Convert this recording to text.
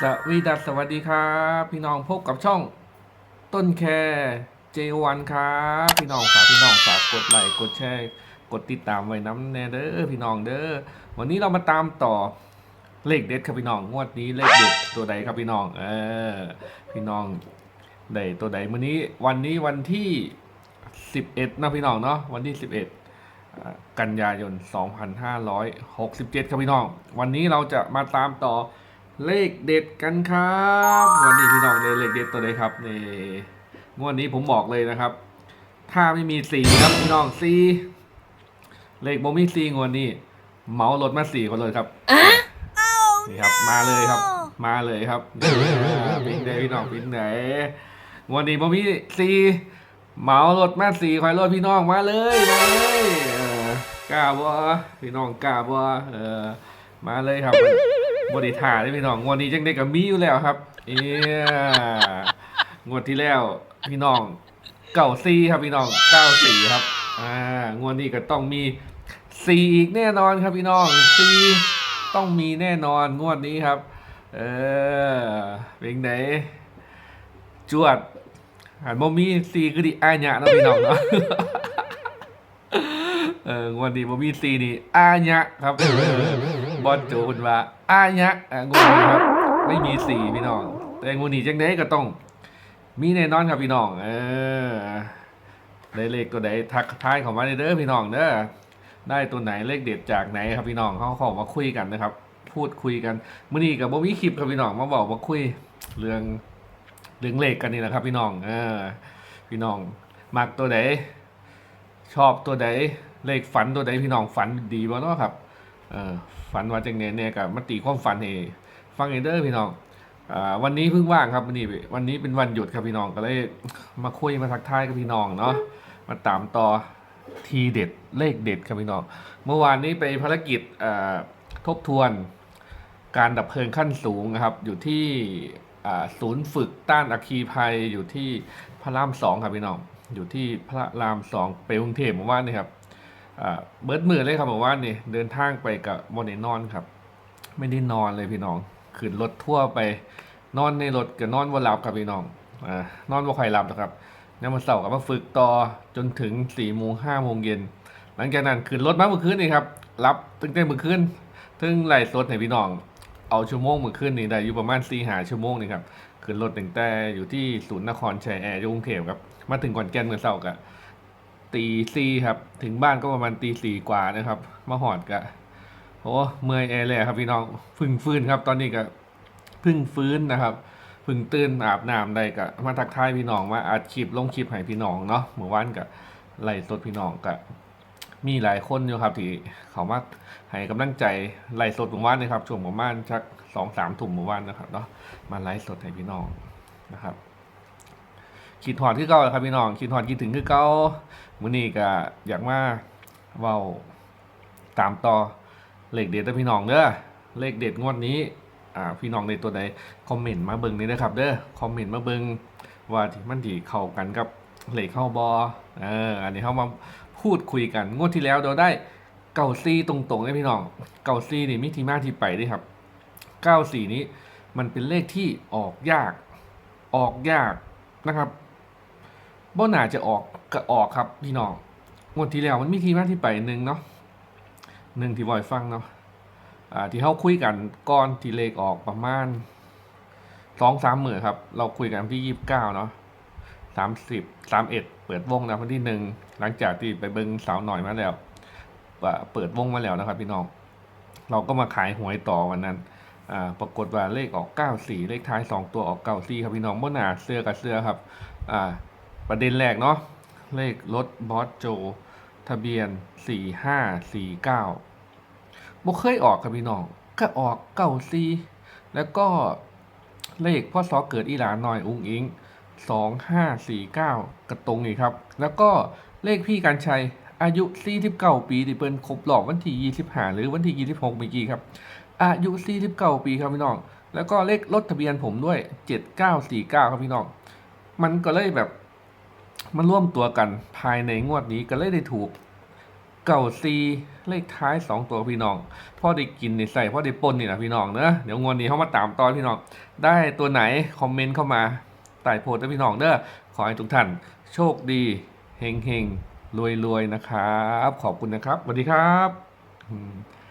สวีดัสสวัสดีครับ พี่น้องพบกับช่องต้นแคร์เจวันครับพี่น้องฝากพี่น้องฝากกดไลค์กดแชร์กดติดตามไว้น้ำแน่เด้อพี่น้องเด้อวันนี้เรามาตามต่อเลขเด็ดครับพี่น้องงวดนี้เลขเด็ดตัวใดครับพี่น้อง เออ พี่น้องใดตัวใดวันนี้วันนี้วันที่11นะพี่น้องเนาะวันที่11อ่ากันยายน2567ครับพี่น้อง วันนี้เราจะมาตามต่อ เลขเด็ดกันครับวันนี้พี่น้องได้เลขเด็ดตัวใดครับนี่งวดนี้ผมบอกเลยนะครับ ถ้าไม่มีสี่ครับพี่น้องสี่เลขบ่มีสี่งวดนี้เหมารถมาสี่คนเลยครับนี่ครับ มาเลยครับ มาเลยครับปิ้งได้พี่น้องปิ้งไหนงวดนี้บ่มีสี่เหมารถมาสี่คอยรถพี่น้องมาเลยมาเลยเออกล้าบ่พี่น้องกล้าบ่เออมาเลยครับ บริฐาได้พี่น้องงวดนี้จังได้กับมีอยู่แล้วครับ เอียงวดที่แล้วพี่น้องเก่าซีครับพี่น้องเก้าสี่ครับ อ่างวดนี้ก็ต้องมีสี่อีกแน่นอนครับพี่น้องซีต้องมีแน่นอนงวดนี้ครับ เออเป็นไหนจวดหันบ่มีซีก็ดีอาญะเนะพี่น้องเนาะ อองวดนี้บ่มีซีนี่อาญะครับบอลโจนว่าอาญะอะงวดนี้ครับ ไม่มีสีพี่น้อง แต่งวดนี้จังไดก็ต้อง มีแน่นอนครับพี่น้อง เออได้เลขตัวใดทักทายเข้ามาเด้อพี่น้องเด้อได้ตัวไหนเลขเด็ดจากไหนครับพี่น้องเขาข้ามาคุยกันนะครับ พูดคุยกันมื้อนี้กับบ่มีคลิปครับพี่น้องมาบอกมาคุยเรื่องเรื่องเลขกันนี่แหละครับ พี่น้อง เออ พี่น้องมักตัวใดชอบตัวใด เลขฝันตัวใดพี่น้องฝันดีบ่เนาะครับเออฝันว่าจังเนี่ยเนี่ยกับมาตีความฝันให้ฟังเอเดอร์พี่น้องอ่าวันนี้เพิ่งว่างครับวันนี้วันนี้เป็นวันหยุดครับพี่น้องก็เลยมาคุยมาทักทายกับพี่น้องเนาะมาตามต่อทีเด็ดเลขเด็ดครับพี่น้องเมื่อวานนี้ไปภารกิจอ่าทบทวนการดับเพลิงขั้นสูงนะครับ อยู่ที่ศูนย์ฝึกต้านอัคคีภัยอยู่ที่พระรามสองครับพี่น้อง อยู่ที่พระรามสองไปกรุงเทพเมื่อวานนี่ครับ เบิร์ดมือเลยครับบอกว่านี่เดินทางไปกับโมเดนอนครับ ไม่ได้นอนเลยพี่น้องขึ้นรถทั่วไปนอนในรถกับนอนว่าหลับครับพี่น้องอนอนว่าใครหลับนะครับแล้วมาเสาร์กับมาฝึกต่อจนถึงสี่โมงห้าโมงเย็นหลังจากนั้นขึ้นรถมาเมื่อคืนนี่ครับรับตั้งแต่เมื่อคืนถึงไหล่รถให้พี่น้อง เอาชั่วโมงเมื่อคืนนี่ได้อยู่ประมาณสี่หาชั่วโมงนี่ครับขึ้นรถตั้งแต่อยู่ที่ศูนย์นครชัยแอร์ยกรุงเทพครับมาถึงก่อนแก่นเมื่อเสาร์กับ ตีสี่ครับ ถึงบ้านก็ประมาณตีสี่กว่านะครับ มาหอดกะโอ้เมื่อยแอร์เลยครับพี่น้องพึ่งฟื้นครับ ตอนนี้ก็พึ่งฟื้นนะครับพึ่งตื่นอาบน้ำได้กะมาทักทายพี่น้องมาอัดคลิปลงคลิปให้พี่น้องเนาะเมื่อวานกะไล่สดพี่น้องกะมีหลายคนอยู่ครับที่เขามาให้กำลังใจไล่สดเมื่อวานนะครับช่วงประมาณชักสองสามถุ่มเมื่อวานนะครับเนาะมาไล่สดให้พี่น้องนะครับ คิดหอดคือเก่าครับพี่น้องคิดหอดคิดถึงคือเก่ามื้อนี้ก็อยากมาเว้าตามต่อเลขเด็ดเด้อพี่น้องเด้อเลขเด็ดงวดนี้อ่าพี่น้องในตัวใดคอมเมนต์มาเบิ่งนี่นะครับเด้อคอมเมนต์มาเบิ่งว่าที่มันที่เข้ากันกับเลขเข้าบอเอออันนี้เข้ามาพูดคุยกันงวดที่แล้วเราได้เก้าซีตรงๆเลยพี่น้องเก้าซีนี่มีที่มาที่ไปด้วยครับเก้าสี่นี้มันเป็นเลขที่ออกยากออกยากนะครับ บ่น่าจะออกก็ออกครับพี่น้องงวดที่แล้วมันมีที่มาที่ไปหนึ่งเนาะหนึ่งที่บอยฟังเนาะอ่าที่เขาคุยกันก่อนที่เลขออกประมาณสองสามหมื่นครับ เราคุยกันที่ยี่สิบเก้าเนาะสามสิบสามเอ็ดเปิดวงนะวันที่หนึ่งหลังจากที่ไปเบิ้งสาวหน่อยมาแล้วอ่าเปิดวงมาแล้วนะครับ พี่น้อง เราก็มาขายหวยต่อวันนั้นอ่าปรากฏว่าเลขออกเก้าสี่เลขท้ายสองตัวออกเก้าสี่ครับพี่น้องบ่อหนาเสื้อกับเสื้อครับอ่า ประเด็นแรกเนาะเลขรถบอสโจ ทะเบียน 4 5 4 9บ่เคยออกครับพี่น้อง ก็ออกเก้าซีแล้วก็เลขพ่อสอเกิดอีหลานหน่อยอุ้งอิง 2 5 4 9 กระตรงนี่ครับ แล้วก็เลขพี่การชัยอายุ 49 ปีที่เปิ้นครบรอบวันที่ 25 หรือวันที่ 26เมื่อกี้ครับ อายุ 49 ปีครับพี่น้อง แล้วก็เลขรถทะเบียนผมด้วย 7949 ครับพี่น้อง มันก็เลยแบบ มันร่วมตัวกันภายในงวดนี้ก็เลยได้ถูกเก่าซีเลขท้ายสองตัวพี่น้องพ่อได้กินในใส่พ่อได้ปนนี่นะพี่น้องเนอะเดี๋ยวงวดนี้เขามาตามตอนพี่น้อง ได้ตัวไหนคอมเมนต์เข้ามาใต้โพสต์พี่น้องเด้อขอให้ทุกท่านโชคดีเฮงเฮงรวยรวยนะครับ ขอบคุณนะครับสวัสดีครับ